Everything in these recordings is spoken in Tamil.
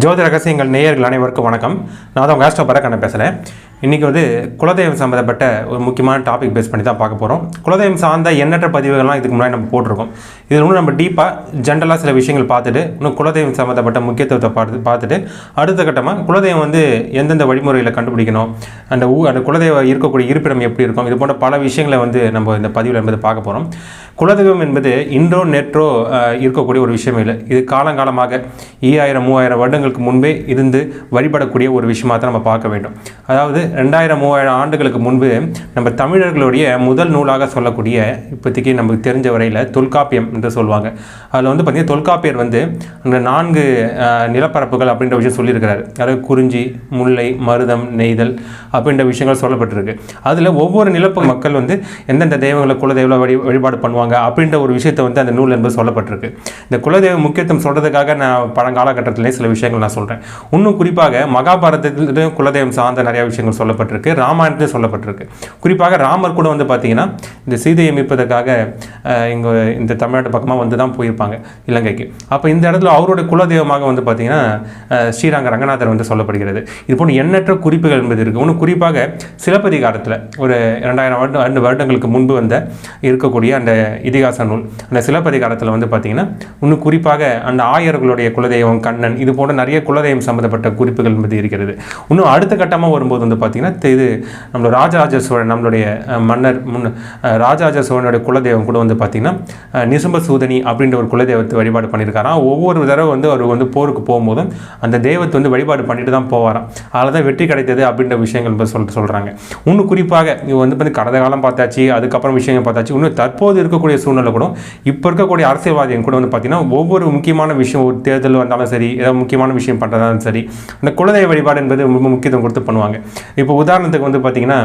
ஜோதி ரகசியங்கள் நேயர்கள் அனைவருக்கும் வணக்கம். நான் தான் உங்கள் ஆஸ்டோ பரக்கண்ண பேசுகிறேன் இன்றைக்கி வந்து குலதெய்வம் சம்மந்தப்பட்ட ஒரு முக்கியமான டாபிக் பேஸ் பண்ணி தான் பார்க்க போகிறோம் குலதெய்வம் சார்ந்த எண்ணற்ற பதிவுகள்லாம் இதுக்கு முன்னாடி நம்ம போட்டிருக்கோம். இது இன்னும் நம்ம டீப்பாக ஜென்ரலாக சில விஷயங்கள் பார்த்துட்டு இன்னும் குலதெய்வம் சம்மந்தப்பட்ட முக்கியத்துவத்தை பார்த்து பார்த்துட்டு அடுத்த கட்டமாக குலதெய்வம் வந்து எந்தெந்த வழிமுறையில் கண்டுபிடிக்கணும் அந்த ஊ அந்த குலதெய்வம் இருக்கக்கூடிய இருப்பிடம் எப்படி இருக்கும் இது போன்ற பல விஷயங்களை வந்து நம்ம இந்த பதிவில் என்பது பார்க்க போகிறோம் குலதெய்வம் என்பது இன்றோ நேற்றோ இருக்கக்கூடிய ஒரு விஷயம் இல்லை. இது காலங்காலமாக ஈயாயிரம் மூவாயிரம் வருடங்களுக்கு முன்பே இருந்து வழிபடக்கூடிய ஒரு விஷயமாக தான் நம்ம பார்க்க வேண்டும். அதாவது ரெண்டாயிரம் மூவாயிரம் ஆண்டுகளுக்கு முன்பு நம்ம தமிழர்களுடைய முதல் நூலாக சொல்லக்கூடிய இப்போதைக்கு நமக்கு தெரிஞ்ச வரையில் தொல்காப்பியம் என்று சொல்லுவாங்க. அதில் வந்து பார்த்திங்கன்னா தொல்காப்பியர் வந்து அந்த நான்கு நிலப்பரப்புகள் அப்படின்ற விஷயம் சொல்லியிருக்கிறாரு. அதாவது குறிஞ்சி முல்லை மருதம் நெய்தல் அப்படின்ற விஷயங்கள் சொல்லப்பட்டிருக்கு. அதில் ஒவ்வொரு நிலப்பு மக்கள் வந்து எந்தெந்த தெய்வங்களை குலதெய்வ வழி வழிபாடு பண்ணுவாங்க அப்படின்ற ஒரு விஷயத்தை வந்து அந்த நூல் என்பது சொல்லப்பட்டிருக்கு. இந்த குலதெய்வ முக்கியத்துவம் சொல்கிறதுக்காக நான் பழங்காலகட்டத்திலே சில விஷயங்கள் நான் சொல்கிறேன் இன்னும் குறிப்பாக மகாபாரதத்திலும் குலதெய்வம் சார்ந்த நிறையா விஷயங்கள் சொல்லப்பட்டிருக்கு. ராமாயணத்திலும் சொல்லப்பட்டிருக்கு. குறிப்பாக ராமர் கூட வந்து பார்த்தீங்கன்னா இந்த சீதையை மீட்பதற்காக இங்கே இந்த தமிழ்நாட்டு பக்கமாக வந்து தான் போயிருப்பாங்க இலங்கைக்கு. அப்போ இந்த இடத்துல அவருடைய குலதெய்வமாக வந்து பார்த்தீங்கன்னா ஸ்ரீரங்க ரங்கநாதர் வந்து சொல்லப்படுகிறது. இது போன்ற எண்ணற்ற குறிப்புகள் என்பது இருக்குது இன்னும் குறிப்பாக சிலப்பதிகாரத்தில் ஒரு இரண்டாயிரம் வருடம் ரெண்டு வருடங்களுக்கு முன்பு வந்த இருக்கக்கூடிய அந்த இதிகாச நூல். அந்த சிலப்பதிகாரத்தில் வந்து பார்த்தீங்கன்னா இன்னும் குறிப்பாக அந்த ஆயர்களுடைய குலதெய்வம் கண்ணன் இது போன்ற நிறைய குலதெய்வம் சம்மந்தப்பட்ட குறிப்புகள் என்பது இருக்கிறது. இன்னும் அடுத்த கட்டமாக வரும்போது வந்து பார்த்தீங்கன்னா தெ- இது நம்மளோட ராஜராஜ சோழன் நம்மளுடைய மன்னர் முன் ராஜராஜ சோழனுடைய குலதெய்வம் கூட வந்து பார்த்தீங்கன்னா நிசும்ப சூதனி அப்படின்ற ஒரு குலதெய்வத்தை வழிபாடு பண்ணியிருக்காராம். ஒவ்வொரு தடவை வந்து அவர் வந்து போருக்கு போகும்போதும் அந்த தெய்வத்தை வந்து வழிபாடு பண்ணிட்டு தான் போவாராம். அதில் தான் வெற்றி கிடைத்தது அப்படின்ற விஷயங்கள் சொல்லிட்டு சொல் சொல்கிறாங்க இன்னும் குறிப்பாக இது வந்து பார்த்து கடந்த காலம் பார்த்தாச்சு அதுக்கப்புறம் விஷயங்கள் பார்த்தாச்சு. இன்னும் தற்போது இருக்கக்கூடிய சூழ்நிலை கூட இப்போ இருக்கக்கூடிய அரசியல்வாதிகள் கூட வந்து பார்த்தீங்கன்னா ஒவ்வொரு முக்கியமான விஷயம் ஒரு தேர்தல் வந்தாலும் சரி ஏதாவது முக்கியமான விஷயம் பண்ணுறதாலும் சரி அந்த குலதெய்வ வழிபாடு என்பது ரொம்ப முக்கியத்துவம் கொடுத்து பண்ணுவாங்க. இப்போ உதாரணத்துக்கு வந்து பார்த்தீங்கன்னா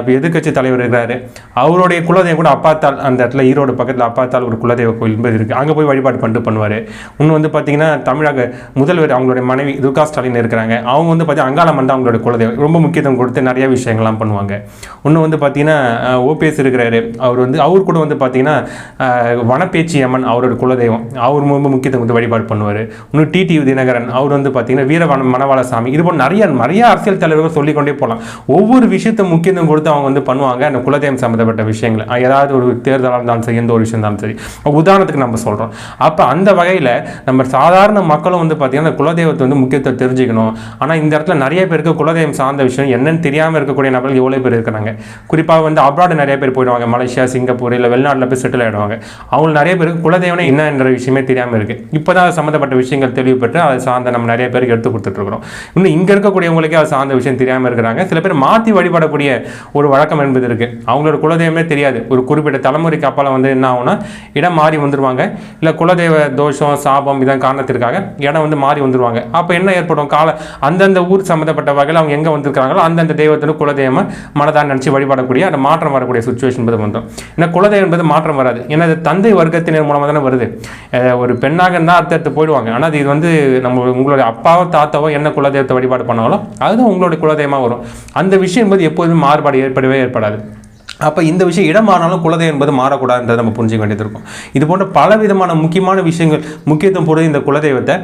இப்போ எதிர்க்கட்சி தலைவர் இருக்கிறாரு. அவருடைய குலதெய்வம் கூட அப்பாத்தால் அந்த இடத்துல ஈரோடு பக்கத்தில் அப்பாத்தால் ஒரு குலதெய்வ கோயில் என்பது இருக்குது அங்கே போய் வழிபாடு பண்ணிட்டு பண்ணுவார். இன்னும் வந்து பார்த்தீங்கன்னா தமிழக முதல்வர் அவங்களுடைய மனைவி துர்கா ஸ்டாலின் இருக்கிறாங்க. அவங்க வந்து பார்த்தீங்கன்னா அங்காள தான் அவங்களோட குலதெய்வம். ரொம்ப முக்கியத்துவம் கொடுத்து நிறைய விஷயங்கள்லாம் பண்ணுவாங்க. இன்னும் வந்து பார்த்தீங்கன்னா ஓபிஎஸ் இருக்கிறாரு. அவர் வந்து அவர் கூட வந்து பார்த்தீங்கன்னா பார்த்தீங்கன்னா வனப்பேச்சி அம்மன் அவரோட குலதெய்வம். அவர் ரொம்ப முக்கியத்துவம் வந்து வழிபாடு பண்ணுவார். இன்னும் டிடி தினகரன் அவர் வந்து பார்த்தீங்கன்னா வீரவன மணவாள சாமி இது போல் நிறைய நிறைய அரசியல் தலைவர்கள் சொல்லிக்கொண்டே போகலாம். ஒவ்வொரு விஷயத்தை முக்கியத்துவம் கொடுத்து அவங்க வந்து பண்ணுவாங்க. அந்த குலதெய்வம் சம்மந்தப்பட்ட விஷயங்கள். ஏதாவது ஒரு தேர்தலாக இருந்தாலும் சரி எந்த ஒரு விஷயம் இருந்தாலும் சரி. உதாரணத்துக்கு நம்ம சொல்கிறோம் அப்போ அந்த வகையில் நம்ம சாதாரண மக்களும் வந்து பார்த்தீங்கன்னா அந்த குலதெய்வத்தை வந்து முக்கியத்துவம் தெரிஞ்சுக்கணும். ஆனால் இந்த இடத்துல நிறைய பேருக்கு குலதெய்வம் சார்ந்த விஷயம் என்னன்னு தெரியாமல் இருக்கக்கூடிய நபர்கள் எவ்வளோ பேர் இருக்கிறாங்க? குறிப்பாக வந்து அப்ராடு நிறைய பேர் போயிடுவாங்க. மலேசியா சிங்கப்பூர் இல்லை வெளிநாட்டில் போய் செட்டில் ஆகிடுவாங்க அவங்க நிறைய பேருக்கு குலதெய்வமே என்னன்ற விஷயமே தெரியாமல் இருக்குது இப்போ தான் அது சம்மந்தப்பட்ட விஷயங்கள் தெளிவுபட்டு அதை சார்ந்த நம்ம நிறைய பேருக்கு எடுத்து கொடுத்துட்ருக்குறோம். இன்னும் இங்கே இருக்கக்கூடியவங்களுக்கே அது சார்ந்த விஷயம் தெரியாமல் இருக்கிறாங்க. சில பேர் மாற்றி வழிபடக்கூடிய ஒரு வழக்கம் என்பது இருக்குது அவங்களோட குலதெய்வமே தெரியாது. ஒரு குறிப்பிட்ட தலைமுறைக்கு அப்பால வந்து என்ன ஆகும்னா இடம் மாறி வந்துருவாங்க. இல்லை குலதெய்வ தோஷம் சாபம் இதன் காரணத்திற்காக இடம் வந்து மாறி வந்துடுவாங்க அப்போ என்ன ஏற்படும்? கால அந்தந்த ஊர் சம்மந்தப்பட்ட வகையில் அவங்க எங்கே வந்திருக்காங்களோ அந்தந்த தெய்வத்தோட குலதெய்வமாக மனதான் நினச்சி வழிபடக்கூடிய அந்த மாற்றம் வரக்கூடிய சுச்சுவேஷன் என்பது வந்துடும் ஏன்னா குலதெய்வம் என்பது மாற்றம் வராது. ஏன்னா அது தந்தை வர்க்கத்தினர் மூலமாக தானே வருது. ஒரு பெண்ணாக இருந்தால் அடுத்து அடுத்து போயிடுவாங்க. ஆனால் அது இது வந்து நம்ம உங்களுடைய அப்பாவோ தாத்தாவோ என்ன குலதெய்வத்தை வழிபாடு பண்ணாலும் அதுதான் உங்களுடைய குலதெய்வமாக வரும். அந்த விஷயம் என்பது எப்போதுமே மாறுபாடு ஏற்படவே ஏற்படாது. அப்போ இந்த விஷயம் இடம் மாறினாலும் குலதெய்வம் என்பது மாறக்கூடாதுன்றதை நம்ம புரிஞ்சிக்க வேண்டியது இருக்கும் இது போன்ற பல விதமான முக்கியமான விஷயங்கள் முக்கியத்துவம் போடுறது இந்த குலதெய்வத்தை.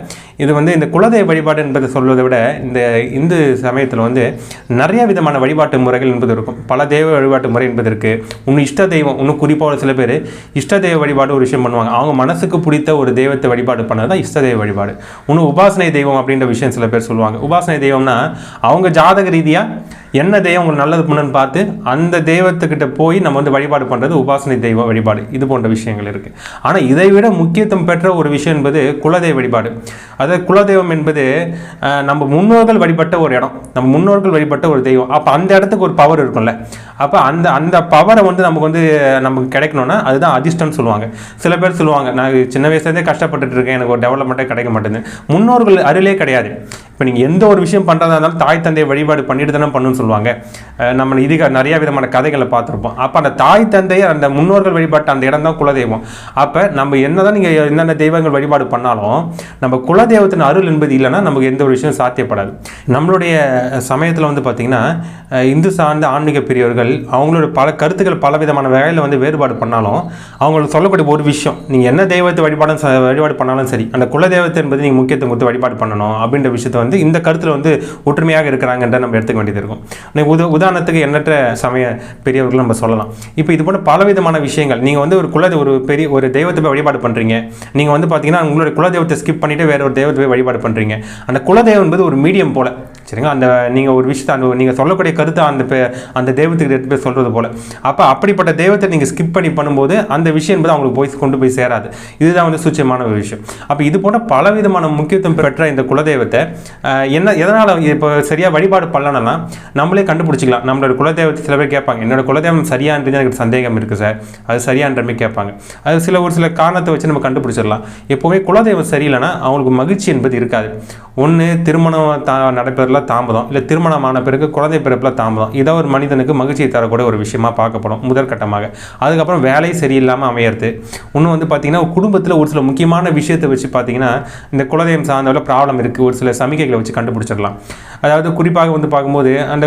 இது வந்து இந்த குலதெய்வ வழிபாடு என்பதை சொல்வதை விட இந்த இந்து சமயத்தில் வந்து நிறைய விதமான வழிபாட்டு முறைகள் என்பது இருக்கும். பல தெய்வ வழிபாட்டு முறை என்பது இருக்குது இன்னும் இஷ்ட தெய்வம் இன்னும் குறிப்பாக சில பேர் இஷ்ட தெய்வ வழிபாடு ஒரு விஷயம் பண்ணுவாங்க. அவங்க மனசுக்கு பிடித்த ஒரு தெய்வத்தை வழிபாடு பண்ணது தான் இஷ்ட தெய்வ வழிபாடு. இன்னும் உபாசனை தெய்வம் அப்படின்ற விஷயம் சில பேர் சொல்லுவாங்க. உபாசனை தெய்வம்னா அவங்க ஜாதக ரீதியாக என்ன தெய்வம் உங்களுக்கு நல்லது பண்ணுன்னு பார்த்து அந்த தெய்வத்துக்கிட்ட போய் நம்ம வந்து வழிபாடு பண்ணுறது உபாசனை தெய்வ வழிபாடு. இது போன்ற விஷயங்கள் இருக்குது ஆனால் இதை விட முக்கியத்துவம் பெற்ற ஒரு விஷயம் என்பது குலதெய்வ வழிபாடு. அதாவது குலதெய்வம் என்பது நம்ம முன்னோர்கள் வழிபட்ட ஒரு இடம். நம்ம முன்னோர்கள் வழிபட்ட ஒரு தெய்வம். அப்போ அந்த இடத்துக்கு ஒரு பவர் இருக்கும்ல. அப்போ அந்த அந்த பவரை வந்து நமக்கு வந்து நமக்கு கிடைக்கணும்னா அதுதான் அதிர்ஷ்டம்னு சொல்லுவாங்க. சில பேர் சொல்லுவாங்க நான் சின்ன வயசுலேருந்தே கஷ்டப்பட்டுட்டு இருக்கேன். எனக்கு ஒரு டெவலப்மெண்ட்டே கிடைக்க மாட்டேங்குது. முன்னோர்கள் அருளே கிடையாது. இப்போ நீங்கள் எந்த ஒரு விஷயம் பண்ணுறதா இருந்தாலும் தாய் தந்தை வழிபாடு பண்ணிட்டு தானே பண்ணுன்னு சொல்லுவாங்க. நம்ம இதுக்கு நிறைய விதமான கதைகளை பார்த்துருப்போம். அப்போ அந்த தாய் தந்தையை அந்த முன்னோர்கள் வழிபாட்டு அந்த இடம் தான் குலதெய்வம். அப்போ நம்ம என்ன தான் நீங்கள் என்னென்ன தெய்வங்கள் வழிபாடு பண்ணாலும் நம்ம குலதெய்வத்தின் அருள் என்பது இல்லைன்னா நமக்கு எந்த ஒரு விஷயம் சாத்தியப்படாது. நம்மளுடைய சமயத்தில் வந்து பார்த்திங்கன்னா இந்து சார்ந்த ஆன்மீக பெரியவர்கள் அவங்களோட பல கருத்துக்கள் பல விதமான வகையில் வந்து வேறுபாடு பண்ணாலும் அவங்களுக்கு சொல்லக்கூடிய ஒரு விஷயம் நீங்கள் என்ன தெய்வத்தை வழிபாடும் வழிபாடு பண்ணாலும் சரி அந்த குலதெய்வத்தை என்பது நீங்கள் முக்கியத்துவம் கொடுத்து வழிபாடு பண்ணணும் அப்படின்ற விஷயத்தை வந்து இந்த கருத்தில் வந்து ஒற்றுமையாக இருக்கிறாங்கன்ற நம்ம எடுத்துக்க வேண்டியது இருக்கும். உத உதாரணத்துக்கு எண்ணற்ற சமய பெரியவர்கள் நம்ம சொல்லலாம். இப்போ இது போன்ற பலவிதமான விஷயங்கள் நீங்கள் வந்து ஒரு குல ஒரு பெரிய ஒரு தெய்வத்தை போய் வழிபாடு பண்ணுறீங்க நீங்கள் வந்து பார்த்தீங்கன்னா உங்களுடைய குலதெய்வத்தை ஸ்கிப் பண்ணிட்டு வேறு ஒரு தெய்வத்தை போய் வழிபாடு பண்ணுறீங்க அந்த குலதெய்வம் என்பது ஒரு மீடியம் போல. சரிங்க அந்த நீங்கள் ஒரு விஷயத்தை அந்த நீங்கள் சொல்லக்கூடிய கருத்தை அந்த பே- அந்த தெய்வத்துக்கு எடுத்து போய் சொல்கிறது போல. அப்போ அப்படிப்பட்ட தெய்வத்தை நீங்கள் ஸ்கிப் பண்ணி பண்ணும்போது அந்த விஷயம் என்பது அவங்களுக்கு போய் கொண்டு போய் சேராது. இதுதான் வந்து சூட்சமான ஒரு விஷயம். அப்போ இது போன்ற பலவிதமான முக்கியத்துவம் பெற்ற இந்த குலதெய்வத்தை என்ன எதனால் இப்போ சரியாக வழிபாடு பண்ணலன்னா நம்மளே கண்டுபிடிச்சிக்கலாம். நம்மளோட குலதெய்வத்தை சில பேர் கேட்பாங்க என்னோட குலதெய்வம் சரியான்றது எனக்கு சந்தேகம் இருக்குது சார். அது சரியான்ற மாதிரி கேட்பாங்க. அது சில ஒரு சில காரணத்தை வச்சு நம்ம கண்டுபிடிச்சிடலாம். எப்போவுமே குலதெய்வம் சரியில்லைன்னா அவங்களுக்கு மகிழ்ச்சி என்பது இருக்காது. ஒன்று திருமணம் தா நடைபெறல தாமதம் இல்லை திருமணமான பிறகு குழந்தை பிறப்பில் தாமதம். இதை ஒரு மனிதனுக்கு மகிழ்ச்சியை தரக்கூடிய ஒரு விஷயமா பார்க்கப்படும் முதற்கட்டமாக அதுக்கப்புறம் வேலை சரியில்லாமல் அமையிறது. இன்னும் வந்து பார்த்திங்கன்னா குடும்பத்தில் ஒரு சில முக்கியமான விஷயத்தை வச்சு பார்த்தீங்கன்னா இந்த குலதெய்வம் சார்ந்த ப்ராப்ளம் இருக்குது ஒரு சில சமிக்கைகள் வச்சு கண்டுபிடிச்சிடலாம். அதாவது குறிப்பாக வந்து பார்க்கும்போது அந்த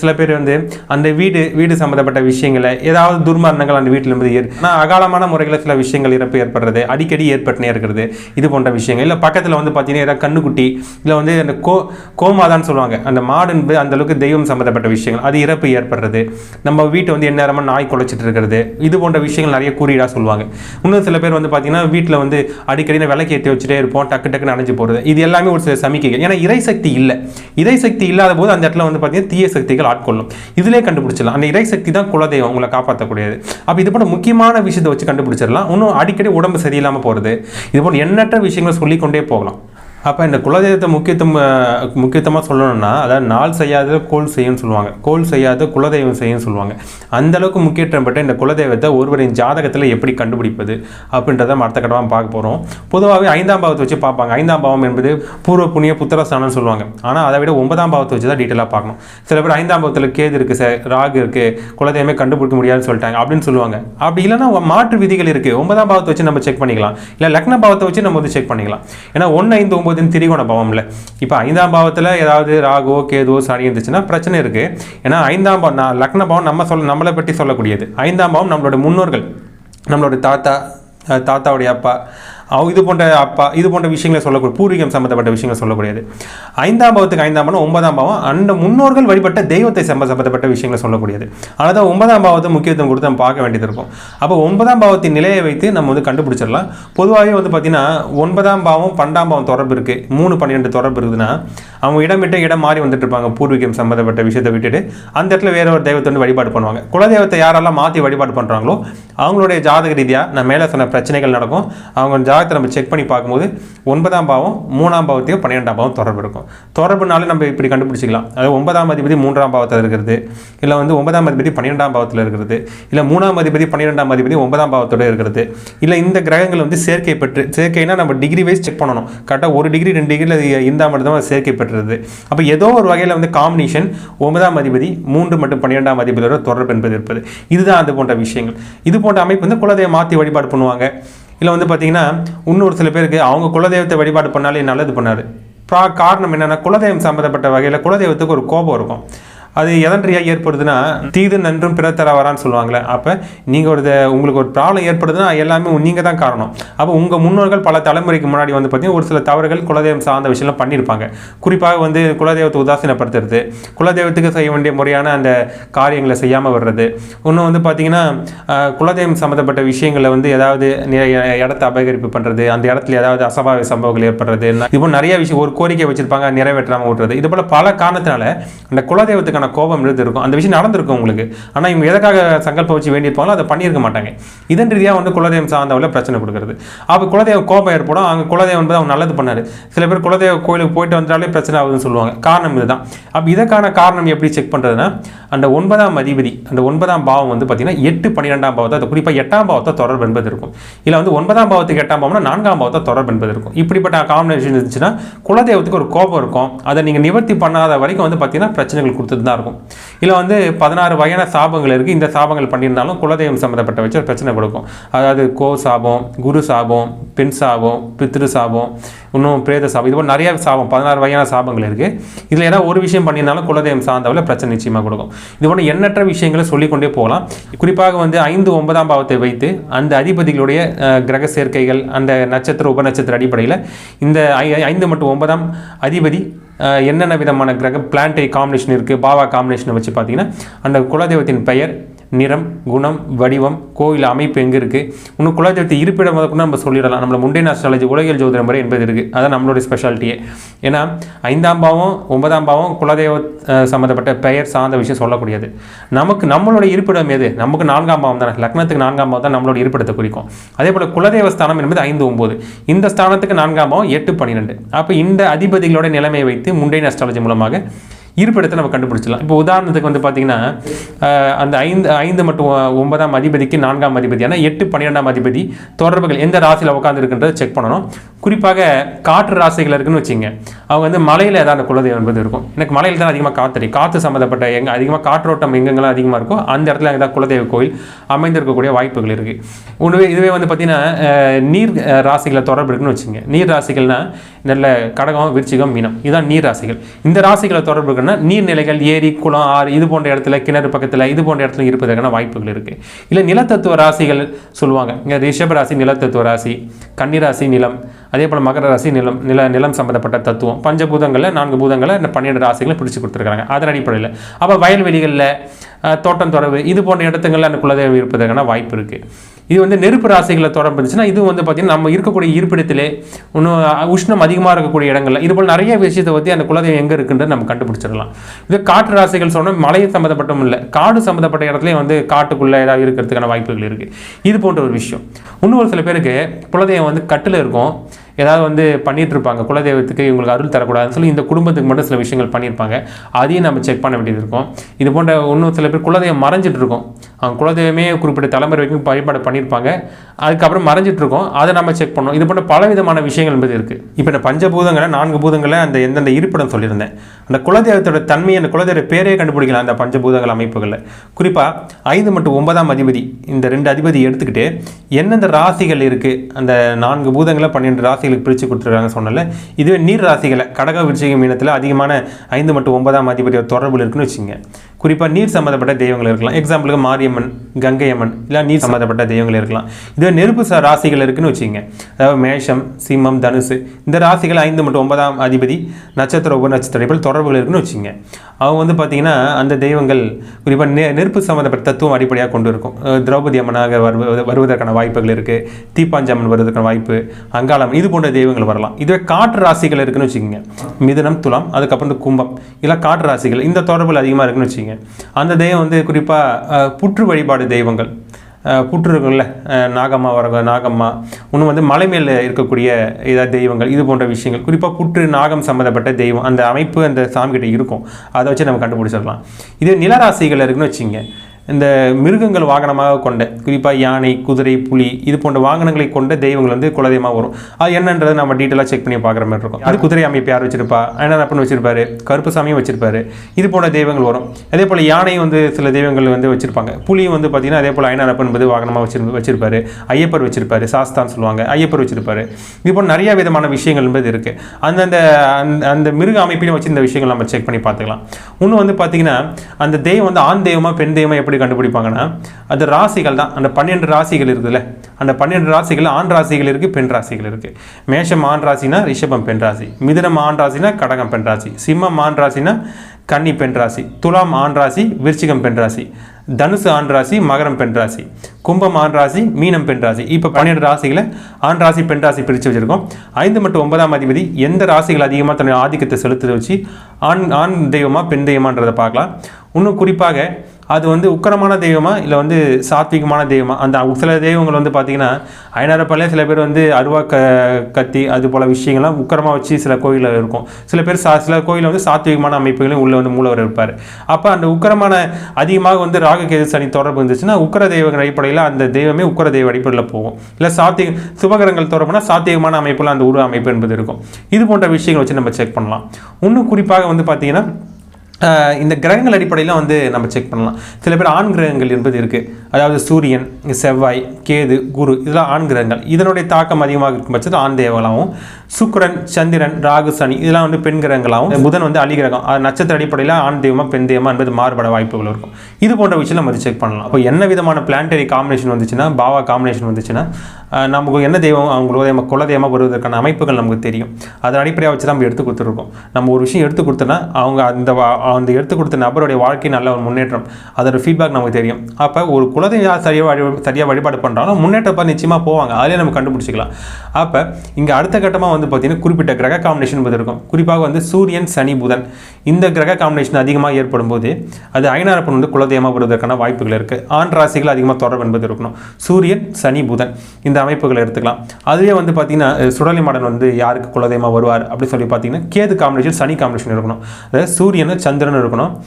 சில பேர் வந்து அந்த வீடு வீடு சம்மந்தப்பட்ட விஷயங்களை ஏதாவது துர்மரணங்கள் அந்த வீட்டில் இருந்து ஏற் ஆனால் அகாலமான முறையில் சில விஷயங்கள் இறப்பு ஏற்படுறது அடிக்கடி ஏற்பட்டுனே இருக்கிறது இது போன்ற விஷயங்கள். இல்லை பக்கத்தில் வந்து பார்த்தீங்கன்னா ஏதாவது கண்ணுக்குட்டி இல்லை வந்து அந்த கோ கோமாதான்னு சொல்லுவாங்க. அந்த மாடு என்பது அந்தளவுக்கு தெய்வம் சம்மந்தப்பட்ட விஷயங்கள். அது இறப்பு ஏற்படுறது. நம்ம வீட்டை வந்து எந்நேரமாக நாய் குலைச்சிட்டு இருக்கிறது. இது போன்ற விஷயங்கள் நிறைய கூறியதாக சொல்லுவாங்க. இன்னும் சில பேர் வந்து பார்த்தீங்கன்னா வீட்டில் வந்து அடிக்கடி நான் விளக்கு ஏற்றி வச்சுட்டே இருப்போம் டக்கு டக்குன்னு அணைஞ்சு போகிறது இது எல்லாமே ஒரு சில சமிக்கைகள். ஏன்னா இறை சக்தி இல்லை. இறை சக்தி இல்லாத போது அந்த இடத்துல வந்து பார்த்தீங்கன்னா தீய சக்திகள் ஆட்கொள்ளும். இதிலே கண்டுபிடிச்சிடலாம். அந்த இறை சக்தி தான் குலதெய்வம் உங்களை காப்பாற்றக்கூடியது அப்போ இது போன்ற முக்கியமான விஷயத்தை வச்சு கண்டுபிடிச்சிடலாம். இன்னும் அடிக்கடி உடம்பு சரியில்லாமல் போகிறது இது போன்ற எண்ணற்ற விஷயங்களை சொல்லிக்கொண்டே போகலாம். அப்போ இந்த குலதெய்வத்தை முக்கியத்துவம் முக்கியத்துவமாக சொல்லணும்னா அதாவது நாள் செய்யாத கோல் செய்யும்னு சொல்லுவாங்க. கோல் செய்யாத குலதெய்வம் செய்யும்னு சொல்லுவாங்க. அந்த அளவுக்கு முக்கியத்துவம் பெற்ற இந்த குலதெய்வத்தை ஒருவரின் ஜாதகத்தில் எப்படி கண்டுபிடிப்பது அப்படின்றத அடுத்த கட்டமாக பார்க்க போகிறோம் பொதுவாகவே ஐந்தாம் பாவத்தை வச்சு பார்ப்பாங்க. ஐந்தாம் பாவம் என்பது பூர்வ புண்ணிய புத்திரஸ்தானம்னு சொல்லுவாங்க. ஆனால் அதை விட ஒன்பதாம் பாவத்தை வச்சு தான் டீட்டெயிலாக பார்க்கணும். சில பேர் ஐந்தாம் பாவத்தில் கேது இருக்குது சார் ராகு இருக்குது குலதெய்வமே கண்டுபிடிக்க முடியாதுன்னு சொல்லிட்டாங்க அப்படின்னு சொல்லுவாங்க. அப்படி இல்லைன்னா மாற்று விதிகள் இருக்குது ஒன்பதாம் பாவத்தை வச்சு நம்ம செக் பண்ணிக்கலாம். இல்லை லக்ன பாவத்தை வச்சு நம்ம வந்து செக் பண்ணிக்கலாம். ஏன்னா ஒன்று ஐந்து ஒம்பது ஒன்பதுன்னு திரிகோண பாவம்ல இப்போ ஐந்தாம் பாவத்தில் ஏதாவது ராகோ கேதுவோ சனி இருந்துச்சுன்னா பிரச்சனை இருக்குது ஏன்னா ஐந்தாம் பாவம் நான் லக்ன பாவம் நம்ம சொல்ல நம்மளை பற்றி சொல்லக்கூடியது. ஐந்தாம் பாவம் நம்மளோட முன்னோர்கள். நம்மளோட தாத்தா தாத்தாவுடைய அப்பா அவங்க இது போன்ற அப்பா இது போன்ற விஷயங்களை சொல்லக்கூடிய பூர்வீகம் சம்மந்தப்பட்ட விஷயங்களை சொல்லக்கூடியது. ஐந்தாம் பாவத்துக்கு ஐந்தாம் பாவம் ஒன்பதாம் பாவம். அந்த முன்னோர்கள் வழிபட்ட தெய்வத்தை சம்ப சம்பந்தப்பட்ட விஷயங்களை சொல்லக்கூடியது. ஆனால் தான் ஒன்பதாம் பாவத்தை முக்கியத்துவம் கொடுத்து நம்ம பார்க்க வேண்டியது இருக்கும். அப்போ ஒன்பதாம் பாவத்தின் நிலையை வைத்து நம்ம வந்து கண்டுபிடிச்சிடலாம். பொதுவாகவே வந்து பார்த்தீங்கன்னா ஒன்பதாம் பாவம் பன்னெண்டாம் பாவம் தொடர்பு இருக்குது மூணு பன்னிரெண்டு தொடர்பு இருக்குதுன்னா அவங்க இடம் விட்டு இடம் மாறி வந்துட்டு இருப்பாங்க பூர்வீகம் சம்மந்தப்பட்ட விஷயத்தை விட்டுட்டு. அந்த இடத்துல வேற ஒரு தெய்வத்தை வந்து வழிபாடு பண்ணுவாங்க. குலதெய்வத்தை யாரெல்லாம் மாற்றி வழிபாடு பண்ணுறாங்களோ அவங்களுடைய ஜாதக ரீதியாக நான் மேலே சொன்ன பிரச்சனைகள் நடக்கும். அவங்க ஜாதகத்தை நம்ம செக் பண்ணி பார்க்கும்போது ஒன்பதாம் பாவம் மூணாம் பாவத்தையும் பன்னிரெண்டாம் பாவம் தொடர்பு இருக்கும். தொடர்புனாலே நம்ம இப்படி கண்டுபிடிச்சிக்கலாம். அதாவது ஒன்பதாம் அதிபதி மூன்றாம் பாவத்தில் இருக்கிறது இல்லை வந்து ஒன்பதாம் அதிபதி பன்னிரெண்டாம் பாவத்தில் இருக்கிறது இல்லை மூணாம் அதிபதி பன்னிரெண்டாம் அதிபதி ஒன்பதாம் பாவத்தோடு இருக்கிறது. இல்லை இந்த கிரகங்கள் வந்து சேர்க்கை பெற்று சேர்க்கைனா நம்ம டிகிரி வைஸ் செக் பண்ணணும். கரெக்டாக ஒரு டிகிரி ரெண்டு டிகிரியில் இருந்தால் மட்டும்தான் சேர்க்கை பெற்றுறது அப்போ ஏதோ ஒரு வகையில் வந்து காம்பினேஷன் ஒன்பதாம் அதிபதி மூன்று மற்றும் பன்னிரெண்டாம் அதிபதியோட தொடர்பு என்பது இருப்பது. இதுதான் அது போன்ற விஷயங்கள். இது போன்ற அமைப்பு வந்து குலதெய்வம் மாற்றி வழிபாடு பண்ணுவாங்க. இல்லை வந்து பார்த்தீங்கன்னா இன்னொரு சில பேருக்கு அவங்க குலதெய்வத்தை வழிபாடு பண்ணாலே நல்லது பண்ணார். ப்ரா காரணம் என்னென்னா குலதெய்வம் சம்மந்தப்பட்ட வகையில் குலதெய்வத்துக்கு ஒரு கோபம் இருக்கும். அது எதன்றியா ஏற்படுதுன்னா தீது நன்றும் பிற தரவரான்னு சொல்லுவாங்களே அப்போ நீங்கள் ஒரு உங்களுக்கு ஒரு ப்ராப்ளம் ஏற்படுதுன்னா எல்லாமே நீங்கள் தான் காரணம். அப்போ உங்கள் முன்னோர்கள் பல தலைமுறைக்கு முன்னாடி வந்து பார்த்தீங்கன்னா ஒரு சில தவறுகள் குலதெய்வம் சார்ந்த விஷயம்லாம் பண்ணியிருப்பாங்க குறிப்பாக வந்து குலதெய்வத்தை உதாசீனப்படுத்துறது குலதெய்வத்துக்கு செய்ய வேண்டிய முறையான அந்த காரியங்களை செய்யாமல் வர்றது இன்னும் வந்து பார்த்தீங்கன்னா குலதெய்வம் சம்மந்தப்பட்ட விஷயங்களை வந்து ஏதாவது இடத்த அபகரிப்பு பண்ணுறது அந்த இடத்துல ஏதாவது அசம்பாவித சம்பவங்கள் ஏற்படுறது இப்போ நிறைய விஷயம் ஒரு கோரிக்கை வச்சுருப்பாங்க நிறைவேற்றாமல் விட்டுறது. இது போல் பல காரணத்தினால அந்த குலதெய்வத்துக்கான விதமான கோபம் இருந்து இருக்கும் அந்த விஷயம் நடந்திருக்கும் உங்களுக்கு. ஆனால் இவங்க எதுக்காக சங்கல்பம் வச்சு வேண்டியிருப்பாங்களோ அதை பண்ணியிருக்க மாட்டாங்க. இதன் ரீதியாக வந்து குலதெய்வம் சார்ந்தவங்கள பிரச்சனை கொடுக்குறது. அப்போ குலதெய்வ கோபம் ஏற்படும். அவங்க குலதெய்வம் வந்து அவங்க நல்லது பண்ணார். சில பேர் குலதெய்வ கோயிலுக்கு போயிட்டு வந்தாலே பிரச்சனை ஆகுதுன்னு சொல்லுவாங்க. காரணம் இதுதான். அப்போ இதற்கான காரணம் எப்படி செக் பண்ணுறதுன்னா அந்த ஒன்பதாம் அதிபதி அந்த ஒன்பதாம் பாவம் வந்து பார்த்தீங்கன்னா எட்டு பன்னிரெண்டாம் பாவத்தை அது குறிப்பாக எட்டாம் பாவத்தை தொடர்பு என்பது இருக்கும். இல்லை வந்து ஒன்பதாம் பாவத்துக்கு எட்டாம் பாவம்னா நான்காம் பாவத்தை தொடர்பு என்பது இருக்கும். இப்படிப்பட்ட காம்பினேஷன் இருந்துச்சுன்னா குலதெய்வத்துக்கு ஒரு கோபம் இருக்கும். அதை நீங்கள் நிவர்த்தி பண்ணாத வரைக்கும் வந்து பார்த்தீங்கன்னா பிரச்சனைகள் கொடுத்துட்டு தான் இருக்கும். இல்லை வந்து பதினாறு வகையான சாபங்கள் இருக்குது இந்த சாபங்கள் பண்ணியிருந்தாலும் குலதெய்வம் சம்மந்தப்பட்ட வச்சு ஒரு பிரச்சனை கொடுக்கும். அதாவது கோ சாபம் குரு சாபம் பெண் சாபம் பித்ரு சாபம் இன்னும் பிரேத சாபம். இது போல் நிறைய சாபம் பதினாறு வகையான சாபங்கள் இருக்குது இதில் ஏதாவது ஒரு விஷயம் பண்ணியிருந்தாலும் குலதெய்வம் சார்ந்தவள பிரச்சனை நிச்சயமாக கொடுக்கும். இது போன்ற எண்ணற்ற விஷயங்களை சொல்லிக்கொண்டே போகலாம். குறிப்பாக வந்து ஐந்து ஒன்பதாம் பாவத்தை வைத்து அந்த அதிபதிகளுடைய கிரக சேர்க்கைகள் அந்த நட்சத்திர உபநட்சத்திர அடிப்படையில் இந்த ஐ- ஐந்து மற்றும் ஒன்பதாம் அதிபதி என்னென்ன விதமான கிரக பிளான்டை காம்பினேஷன் இருக்குது பாவா காம்பினேஷனை வச்சு பார்த்தீங்கன்னா அந்த குலதெய்வத்தின் பெயர் நிறம் குணம் வடிவம் கோயில் அமைப்பு எங்கே இருக்குது இன்னும் குலதெய்வத்தை இருப்பிடம் கூட நம்ம சொல்லிடலாம். நம்மளை முண்டை அஸ்ட்ராலஜி உலகியல் ஜோதிட முறை என்பது இருக்குது அதான் நம்மளுடைய ஸ்பெஷாலிட்டியே ஏன்னா ஐந்தாம் பாவம் ஒன்பதாம் பாவம் குலதெய்வ சம்மந்தப்பட்ட பெயர் சார்ந்த விஷயம் சொல்லக்கூடியது. நமக்கு நம்மளுடைய இருப்பிடம் எது? நமக்கு நான்காம் பாவம் தானே. லக்னத்துக்கு நான்காம் பாவம் தான் நம்மளோட இருப்பிடத்தை குறிக்கும். அதே போல் குலதெய்வ ஸ்தானம் என்பது ஐந்து ஒம்பது இந்த ஸ்தானத்துக்கு நான்காம் பாவம் எட்டு பன்னிரெண்டு அப்போ இந்த அதிபதிகளோட நிலைமையை வைத்து முண்டை அஸ்ட்ராலஜி மூலமாக இருப்பிடத்தை நம்ம கண்டுபிடிச்சிடலாம். இப்போ உதாரணத்துக்கு வந்து பார்த்தீங்கன்னா அந்த ஐந்து ஐந்து மற்றும் ஒன்பதாம் அதிபதிக்கு நான்காம் அதிபதியான எட்டு பன்னிரெண்டாம் அதிபதி தொடர்புகள் எந்த ராசியில் உட்காந்துருக்குன்றதை செக் பண்ணணும். குறிப்பாக காற்று ராசிகள் இருக்குன்னு வச்சுங்க. அவங்க வந்து மலையில் ஏதாவது குலதெய்வம் என்பது இருக்கும். எனக்கு மலையில் தான் அதிகமாக காற்று காற்று சம்மந்தப்பட்ட எங்கே அதிகமாக காற்றோட்டம் எங்கெங்கெல்லாம் அதிகமாக இருக்கோ அந்த இடத்துல ஏதாவது குலதெய்வ கோயில் அமைந்திருக்கக்கூடிய வாய்ப்புகள் இருக்குது உணவே இதுவே வந்து பார்த்திங்கன்னா நீர் ராசிகளை தொடர்பு இருக்குன்னு வச்சுங்க. நீர் ராசிகள்னால் நல்ல கடகம் விருச்சிகம் மீனம். இதுதான் நீர் ராசிகள். இந்த ராசிகளை தொடர்பு இருக்குன்னா நீர்நிலைகள் ஏரி குளம் ஆறு இது போன்ற இடத்துல கிணறு பக்கத்தில் இது போன்ற இடத்துல இருப்பதற்கான வாய்ப்புகள் இருக்குது இல்லை நிலத்தத்துவ ராசிகள் சொல்லுவாங்க. இங்கே ரிஷப ராசி நிலத்தத்துவ ராசி கன்னிராசி நிலம். அதே போல் மகர ராசி நிலம் நில நிலம் சம்பந்தப்பட்ட தத்துவம். பஞ்சபூதங்களில் நான்கு பூதங்களை இந்த பன்னிரெண்டு ராசிகளை பிடிச்சு கொடுத்துருக்காங்க அதன் அடிப்படையில். அப்போ வயல்வெளிகளில் தோட்டம் தொடர்பு இது போன்ற இடத்துங்களில் அந்த குலதெய்வம் இருப்பதற்கான வாய்ப்பு இருக்குது இது வந்து நெருப்பு ராசிகளை தொடர்பு இருந்துச்சுன்னா இது வந்து பார்த்திங்கன்னா நம்ம இருக்கக்கூடிய இருப்பிடத்திலே இன்னும் உஷ்ணம் அதிகமாக இருக்கக்கூடிய இடங்களில் இது போல் நிறைய விஷயத்தை பற்றி அந்த குலதெய்வம் எங்கே இருக்குன்றது நம்ம கண்டுபிடிச்சிடலாம். இது காற்று ராசிகள் சொன்னால் மலை சம்மந்தப்பட்டும் இல்லை. காடு சம்மந்தப்பட்ட இடத்துலையும் வந்து காட்டுக்குள்ளே ஏதாவது இருக்கிறதுக்கான வாய்ப்புகள் இருக்குது இது போன்ற ஒரு விஷயம். இன்னும் ஒரு சில பேருக்கு குலதெய்வம் வந்து கட்டில் இருக்கும். ஏதாவது வந்து பண்ணிகிட்ருப்பாங்க இருப்பாங்க குலதெய்வத்துக்கு இவங்களுக்கு அருள் தரக்கூடாதுன்னு சொல்லி இந்த குடும்பத்துக்கு மட்டும் சில விஷயங்கள் பண்ணியிருப்பாங்க. அதையும் நம்ம செக் பண்ண வேண்டியது இருக்கும். இது போன்ற இன்னும் சில பேர் குலதெய்வம் மறைஞ்சிட்டு இருக்கும் அவங்க குலதெய்வமே குறிப்பிட்ட தலைமுறை வரைக்கும் வழிபாடு பண்ணியிருப்பாங்க. அதுக்கப்புறம் மறைஞ்சிட்ருக்கோம் அதை நம்ம செக் பண்ணோம் இது போன்ற பல விதமான விஷயங்கள் என்பது இருக்குது இப்போ இந்த பஞ்சபூதங்களை நான்கு பூதங்களை அந்த எந்தெந்த இருப்பிடம் சொல்லியிருந்தேன். அந்த குலதெய்வத்தோட தன்மையை அந்த குலதெய்வ பேரே கண்டுபிடிக்கலாம் அந்த பஞ்சபூதங்கள் அமைப்புகளில். குறிப்பாக ஐந்து மற்றும் ஒன்பதாம் அதிபதி இந்த ரெண்டு அதிபதி எடுத்துக்கிட்டு எந்தெந்த ராசிகள் இருக்குது அந்த நான்கு பூதங்களை பன்னெண்டு ராசி ராசிகளுக்கு பிரித்து கொடுத்துருக்காங்க சொன்னல இதுவே நீர் ராசிகளை கடக விருச்சிக மீனத்தில் அதிகமான ஐந்து மற்றும் ஒன்பதாம் அதிபதியோட தொடர்பு இருக்குன்னு வச்சுங்க குறிப்பாக நீர் சம்மந்தப்பட்ட தெய்வங்கள் இருக்கலாம். எக்ஸாம்பிளுக்கு மாரியம்மன் கங்கை அம்மன் இல்லை நீர் சம்மந்தப்பட்ட தெய்வங்கள் இருக்கலாம். இதுவே நெருப்பு ச- ராசிகள் இருக்குன்னு வச்சுங்க அதாவது மேஷம் சிம்மம் தனுசு. இந்த ராசிகள் ஐந்து மற்றும் ஒன்பதாம் அதிபதி நட்சத்திர உப நட்சத்திர அடிப்படையில் தொடர்புகள் இருக்குன்னு வச்சுங்க அவங்க வந்து பார்த்தீங்கன்னா அந்த தெய்வங்கள் குறிப்பாக நெ நெருப்பு சம்மந்தப்பட்ட தத்துவம் அடிப்படையாக கொண்டு இருக்கும். திரௌபதி அம்மனாக வருவ வருவதற்கான வாய்ப்புகள் இருக்குது தீப்பாஞ்சி அம்மன் வருவதற்கான வாய்ப்பு அங்காளம்மன் இது போன்ற தெய்வங்கள் வரலாம். இதுவே காற்று ராசிகள் இருக்குன்னு வச்சுக்கோங்க. மிதுனம் துலாம் அதுக்கப்புறம் இந்த கும்பம். இல்லை காற்று ராசிகள் இந்த தொடர்புகள் அதிகமாக இருக்குன்னு வச்சுக்கோங்க. அந்த தெய்வம் வந்து குறிப்பாக புற்று வழிபாடு தெய்வங்கள். புற்று இருக்குல்ல நாகம்மா வர நாகம்மா. இன்னும் வந்து மலை மேலே இருக்கக்கூடிய ஏதாவது தெய்வங்கள் இது போன்ற விஷயங்கள். குறிப்பாக புற்று நாகம் சம்மந்தப்பட்ட தெய்வம் அந்த அமைப்பு அந்த சாமிக்கிட்ட இருக்கும். அதை வச்சு நம்ம கண்டுபிடிச்சிடலாம். இது நிலராசிகள் இருக்குன்னு வச்சுங்க இந்த மிருகங்கள் வாகனமாக கொண்ட குறிப்பாக யானை குதிரை புலி இது போன்ற வாகனங்களை கொண்ட தெய்வங்கள் வந்து குலதெய்வமாக வரும். அது என்னன்றதை நம்ம டீட்டெயிலாக செக் பண்ணி பார்க்குற மாதிரி இருக்கும். அது குதிரை அமைப்பு யார் வச்சிருப்பா? ஐநாதப்பன் வச்சிருப்பாரு. கருப்பு சாமியும் வச்சிருப்பாரு. இது போன்ற தெய்வங்கள் வரும். அதே போல் யானையும் வந்து சில தெய்வங்கள் வந்து வச்சிருப்பாங்க. புலியும் வந்து பார்த்தீங்கன்னா அதே போல் ஐநாதப்பன் என்பது வாகனமாக வச்சிரு வச்சிருப்பாரு. ஐயப்பர் வச்சிருப்பாரு. சாஸ்தான் சொல்லுவாங்க. ஐயப்பர் வச்சிருப்பாரு. இது போல் நிறைய விதமான விஷயங்கள் என்பது இருக்கு. அந்தந்த அந்த அந்த மிருக அமைப்பிலையும் வச்சு இந்த விஷயங்கள் நம்ம செக் பண்ணி பார்த்துக்கலாம். இன்னும் வந்து பார்த்தீங்கன்னா அந்த தெய்வம் வந்து ஆண் தெய்வமா பெண் தெய்வமா எப்படி கண்டுபிடிப்பாங்கன்னா அது ராசிகள் தான். அந்த பன்னெண்டு ராசிகள் இருக்குதுல்ல. அந்த பன்னெண்டு ராசிகள் ஆண் ராசிகள் இருக்கு பெண் ராசிகள் இருக்கு. மேஷம் ஆண் ராசினா ரிஷபம் பெண் ராசி. மிதனம் ஆண் ராசினா கடகம் பெண் ராசி. சிம்மம் ஆண் ராசினா கன்னி பெண் ராசி. துலாம் ஆண் ராசி விருச்சிகம் பெண் ராசி. தனுசு ஆண் ராசி மகரம் பெண் ராசி. கும்பம் ஆண் ராசி மீனம் பெண் ராசி. இப்போ பன்னிரெண்டு ராசிகளை ஆண் ராசி பெண் ராசி பிரித்து வச்சுருக்கோம். ஐந்து மற்றும் ஒன்பதாம் அதிபதி எந்த ராசிகள் அதிகமாக தன்னுடைய ஆதிக்கத்தை செலுத்த வச்சு ஆண் ஆண் தெய்வமா பெண் தெய்வமான்றதை பார்க்கலாம். இன்னும் குறிப்பாக அது வந்து உக்கரமான தெய்வமா இல்லை வந்து சாத்விகமான தெய்வமா? அந்த சில தெய்வங்கள் வந்து பார்த்தீங்கன்னா ஐநூறுப்பாலே சில பேர் வந்து அருவா க கத்தி அது போல் விஷயங்கள்லாம் உக்கரமாக வச்சு சில கோயிலில் இருக்கும். சில பேர் சா சில கோயிலில் வந்து சாத்விகமான அமைப்புகளையும் உள்ளே வந்து மூலவர் இருப்பார். அப்போ அந்த உக்கரமான அதிகமாக வந்து ராகு கேது சனி தொடர்பு இருந்துச்சுன்னா உக்கர தெய்வங்கள் அடிப்படையில் அந்த தெய்வமே உக்கர தெய்வ அடிப்படையில் போகும். இல்லை சாத்திய சுபகரங்கள் தொடர்புனா சாத்தியமான அமைப்பில் அந்த உருவ அமைப்பு என்பது இருக்கும். இது போன்ற விஷயங்களை வச்சு நம்ம செக் பண்ணலாம். இன்னும் குறிப்பாக வந்து பார்த்தீங்கன்னா இந்த கிரகங்கள் அடிப்படையில் வந்து நம்ம செக் பண்ணலாம். சில பேர் ஆண் கிரகங்கள் என்பது இருக்குது அதாவது சூரியன் செவ்வாய் கேது குரு இதெல்லாம் ஆண் கிரகங்கள். இதனுடைய தாக்கம் அதிகமாக இருக்கும் பட்சத்தில் ஆண் தேவங்களாகவும் சுக்கரன் சந்திரன் ராகு சனி இதெல்லாம் வந்து பெண் கிரகங்களாகவும் புதன் வந்து அலி கிரகம். அது நட்சத்திர அடிப்படையில் ஆண் தெய்வமாக பெண் தெய்வமாக என்பது மாறுபட வாய்ப்புகள் இருக்கும். இது போன்ற விஷயம் நம்ம வந்து செக் பண்ணலாம். அப்போ என்ன விதமான பிளான்டரி காம்பினேஷன் வந்துச்சுன்னா பாவா காம்பினேஷன் வந்துச்சுன்னா நமக்கு என்ன தெய்வம் அவங்களோட நம்ம குலதெய்வமாக வருவதற்கான அமைப்புகள் நமக்கு தெரியும். அதன் அடிப்படையாக வச்சு தான் நம்ம எடுத்து கொடுத்துருக்கோம். நம்ம ஒரு விஷயம் எடுத்து கொடுத்தோன்னா அவங்க அந்த வா- அந்த எடுத்து கொடுத்த நபருடைய வாழ்க்கை நல்ல ஒரு முன்னேற்றம். அதோட ஃபீட்பேக் நமக்கு தெரியும். அப்போ ஒரு குலதெய்வம் சரியாக வழி சரியாக வழிபாடு பண்ணுறாலும் முன்னேற்றப்பா நிச்சயமாக போவாங்க. அதிலே நம்ம கண்டுபிடிச்சிக்கலாம். அப்போ இங்கே அடுத்த கட்டமாக வந்து பார்த்தீங்கன்னா குறிப்பிட்ட கிரக காம்பினேஷன் என்பது இருக்கும். குறிப்பாக வந்து சூரியன் சனி புதன். இந்த கிரக காம்பினேஷன் அதிகமாக ஏற்படும் போது அது ஐநாரப்பன் வந்து குலதெய்வமாக வருவதற்கான வாய்ப்புகள் இருக்குது ஆண் ராசிகள் அதிகமாக தொடர்பு என்பது இருக்கணும். சூரியன் சனி புதன். இந்த அமைப்புகளை எடுத்துக்கலாம். அதுவே வந்து பார்த்தீங்கன்னா சுடலை மாடன் வந்து யாருக்கு குலதெய்வமாக வருவார் அப்படின்னு சொல்லி பார்த்தீங்கன்னா கேது காம்பினேஷன் சனி காம்பினேஷன் இருக்கணும். அதாவது சூரியனும் சந்திரன் இருக்கணும்.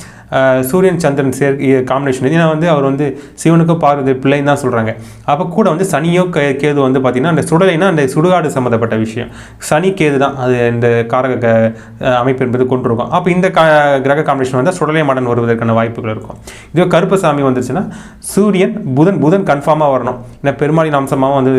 சூரியன் சந்திரன் சேர் காம்பினேஷன் ஏன்னா வந்து அவர் வந்து சிவனுக்கும் பார்வதி பிள்ளைன்னு தான் சொல்கிறாங்க அப்போ கூட வந்து சனியோ கே- கேது வந்து பார்த்தீங்கன்னா அந்த சுடலைனா அந்த சுடுகாடு சம்மந்தப்பட்ட விஷயம். சனி கேது தான். அது இந்த காரக க- அமைப்பு என்பது கொண்டிருக்கும். அப்போ இந்த கா கிரக காம்பினேஷன் வந்தால் சுடலை மாடன் வருவதற்கான வாய்ப்புகள் இருக்கும். இதுவே கருப்பசாமி வந்துச்சுன்னா சூரியன் புதன் புதன் கன்ஃபார்மாக வரணும். ஏன்னா பெருமாளின் அம்சமாகவும் வந்து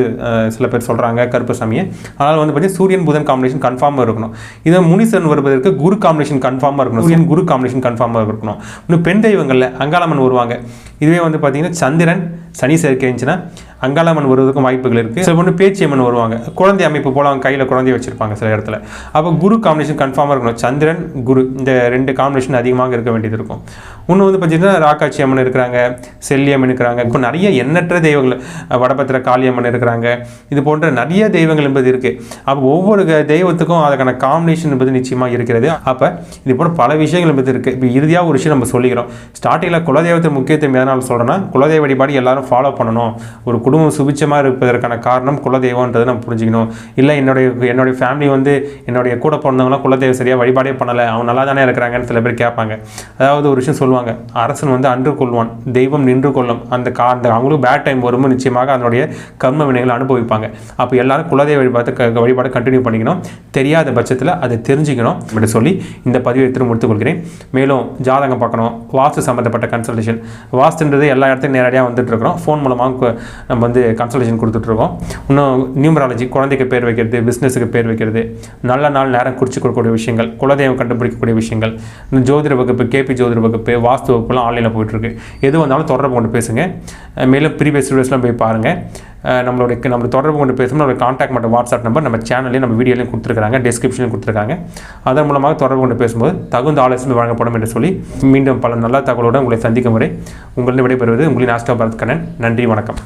சில பேர் சொல்கிறாங்க கருப்பசாமியை அதனால் வந்து பார்த்தீங்கன்னா சூரியன் புதன் காம்பினேஷன் கன்ஃபார்மாக இருக்கணும். இதை முனிசன் வருவதற்கு குரு காம்பினேஷன் கன்ஃபார்மாக இருக்கணும். சூரியன் குரு காம்பினேஷன் கன்ஃபார்மாக இருக்கணும். இன்னும் பெண் தெய்வங்களில் அங்காளம்மன் வருவாங்க. இதுவே வந்து பார்த்திங்கன்னா சந்திரன் சனி சேர்க்கை இருந்துச்சுன்னா அங்காளம்மன் வருவதற்கும் வாய்ப்புகள் இருக்குது சில பொண்ணு பேச்சியம்மன் வருவாங்க. குழந்தை அமைப்பு போல் அவங்க கையில் குழந்தைய வச்சுருப்பாங்க சில இடத்துல. அப்போ குரு காம்பினேஷன் கன்ஃபார்மாக இருக்கணும். சந்திரன் குரு இந்த ரெண்டு காம்பினேஷன் அதிகமாக இருக்க வேண்டியது இருக்கும். இன்னும் வந்து பார்த்தீங்கன்னா ராக்காட்சி அம்மன் இருக்கிறாங்க செல்லியம்மன் இருக்கிறாங்க. இப்போ நிறைய எண்ணற்ற தெய்வங்கள் வடபத்திர காளியம்மன் இருக்கிறாங்க. இது போன்ற நிறைய தெய்வங்கள் என்பது இருக்குது அப்போ ஒவ்வொரு க- தெய்வத்துக்கும் அதற்கான காம்பினேஷன் என்பது நிச்சயமாக இருக்கிறது. அப்போ இது போன்ற பல விஷயங்கள் என்பது இருக்குது இப்போ இறுதியாக ஒரு விஷயம் நம்ம சொல்லிக்கிறோம். ஸ்டார்டிங்கில் குலதெய்வத்தின் முக்கியத்துவம் எதனால் சொல்கிறேன்னா குலதெய்வ வழிபாடு எல்லாரும் ஃபாலோ பண்ணணும். ஒரு குடும்பம் சுபிச்சமாக இருப்பதற்கான காரணம் குலதெய்வம்ன்றதை நம்ம புரிஞ்சுக்கணும். இல்லை என்னுடைய என்னுடைய ஃபேமிலி வந்து என்னுடைய கூட பிறந்தவங்களாம் குலதெய்வம் சரியாக வழிபாடே பண்ணலை. அவங்க நல்லா தானே இருக்கிறாங்கன்னு சில பேர் கேட்பாங்க. அதாவது ஒரு விஷயம் சொல்லுவாங்க. அரசன் வந்து அன்று கொள்வான். தெய்வம் நின்று கொள்ளும். அந்த கா அந்த அவங்களுக்கும் பேட் டைம் வரும்போது நிச்சயமாக அதனுடைய கர்ம வினைகளை அனுபவிப்பாங்க. அப்போ எல்லாரும் குலதெய்வ வழிபாடு வழிபாடு கண்டினியூ பண்ணிக்கணும். தெரியாத பட்சத்தில் அதை தெரிஞ்சுக்கணும் அப்படின்னு சொல்லி இந்த பதிவை எடுத்து முடித்துக்கொள்கிறேன். மேலும் ஜாதகம் பார்க்கணும். வாஸ்து சம்மந்தப்பட்ட கன்சல்டேஷன் வாஸ்துன்றது எல்லா இடத்துலையும் நேரடியாக வந்துட்டு இருக்கிறோம் ஃபோன் மூலமாக நம்ம வந்து கன்சல்டேஷன் கொடுத்துட்ருக்கோம் இன்னும் நியூமராலஜி குழந்தைக்கு பேர் வைக்கிறது பிஸ்னஸுக்கு பேர் வைக்கிறது நல்ல நாள் நேரம் குறித்து கொடுக்கக்கூடிய விஷயங்கள் குலதெய்வம் கண்டுபிடிக்கக்கூடிய விஷயங்கள் ஜோதிட வகுப்பு கேபி ஜோதிட வகுப்பு வாஸ்து வகுப்புலாம் ஆன்லைனில் போயிட்டுருக்கு. எது வந்தாலும் தொடர்பு கொண்டு பேசுங்க. மேலும் ப்ரீவியஸ் வீடியோஸ்லாம் போய் பாருங்கள் நம்மளோட நம்மளுடைய நம்ம தொடர்பு கொண்டு பேசணும் நம்மளோட காண்டாக்ட் மற்றும் வாட்ஸ்அப் நம்பர் நம்ம சேனல்லையும் நம்ம வீடியோலையும் கொடுத்துருக்காங்க டிஸ்கிரிப்ஷனில் கொடுத்துருக்காங்க. அதன் மூலமாக தொடர்பு கொண்டு பேசும்போது தகுந்த ஆலோசனை வழங்கப்படும் என்று சொல்லி மீண்டும் பல நல்ல தகவலோடு உங்களை சந்திக்கும் வரை உங்களிடம் விடைபெறுவது உங்களின் ஆஸ்டா பரத் கண்ணன். நன்றி வணக்கம்.